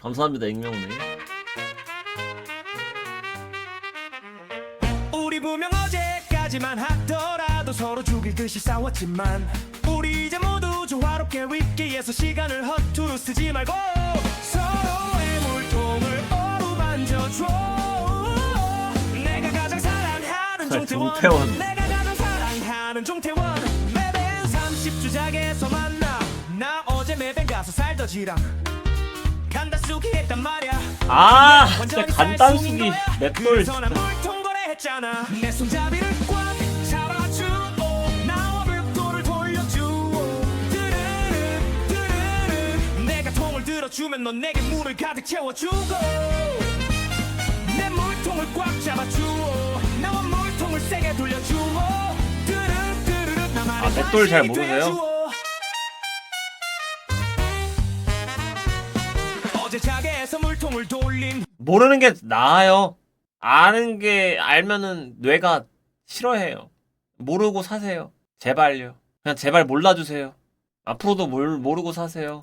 감사합니다 익명님. 우리 분명 어제까지만 하더라도 서로 죽일 듯이 싸웠지만 우리 이제 모두 조화롭게 위기에서 시간을 허투루 쓰지 말고 서로의 물통을 어루만져줘. 내가 가장 사랑하는 자, 종태원, 종태원. 내가 가장 사랑하는 종태원. 매벤 30주작에서 만나. 나 어제 매벤 가서 살더지랑 간다쑥이 했단 말이야. 아 진짜 간단수기. 맷돌 했잖아. 내 손잡이를 꽉 잡아주고 나와 벽돌을 돌려주고 드르르 드르르 내가 통을 들어주면 넌 내게 물을 가득 채워주고. 내 물통을 꽉 잡아주고 나와 물통을 세게 돌려주고 드르르 드르르 나만의 아, 맷돌 잘 모르세요? 제 자게에서 물통을 돌린 모르는 게 나아요. 아는 게 알면은 뇌가 싫어해요. 모르고 사세요. 제발요. 그냥 제발 몰라주세요. 앞으로도 뭘 모르고 사세요